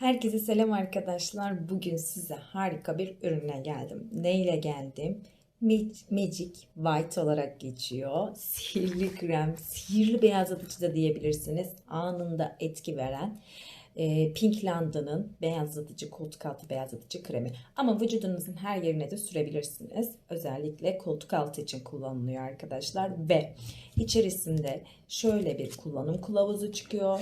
Herkese selam arkadaşlar. Bugün size harika bir ürüne geldim. Neyle geldim? Ma- Magic White olarak geçiyor. Sihirli krem, sihirli beyazlatıcı da diyebilirsiniz. Anında etki veren e, Pink London'ın beyazlatıcı, koltuk altı beyazlatıcı kremi. Ama vücudunuzun her yerine de sürebilirsiniz. Özellikle koltuk altı için kullanılıyor arkadaşlar. Ve içerisinde şöyle bir kullanım kılavuzu çıkıyor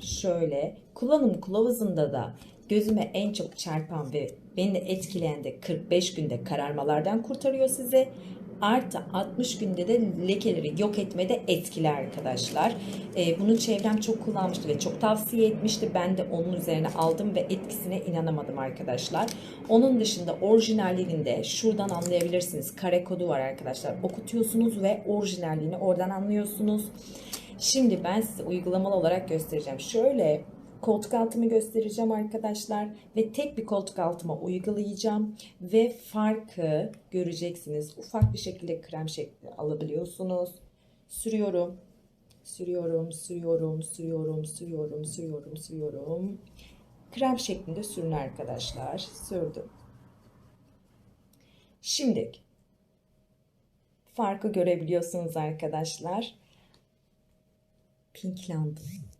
şöyle kullanım kılavuzunda da gözüme en çok çarpan ve beni etkileyen de 45 günde kararmalardan kurtarıyor sizi. Artı 60 günde de lekeleri yok etmede etkili arkadaşlar. Ee, bunu çevrem çok kullanmıştı ve çok tavsiye etmişti. Ben de onun üzerine aldım ve etkisine inanamadım arkadaşlar. Onun dışında orijinalliğinde şuradan anlayabilirsiniz. Kare kodu var arkadaşlar. Okutuyorsunuz ve orijinalliğini oradan anlıyorsunuz. Şimdi ben size uygulamalı olarak göstereceğim. Şöyle koltuk altımı göstereceğim arkadaşlar ve tek bir koltuk altıma uygulayacağım ve farkı göreceksiniz. Ufak bir şekilde krem şekli alabiliyorsunuz. Sürüyorum. Sürüyorum, sürüyorum, sürüyorum, sürüyorum, sürüyorum, sürüyorum. Krem şeklinde sürün arkadaşlar. Sürdüm. Şimdi farkı görebiliyorsunuz arkadaşlar. Pink London.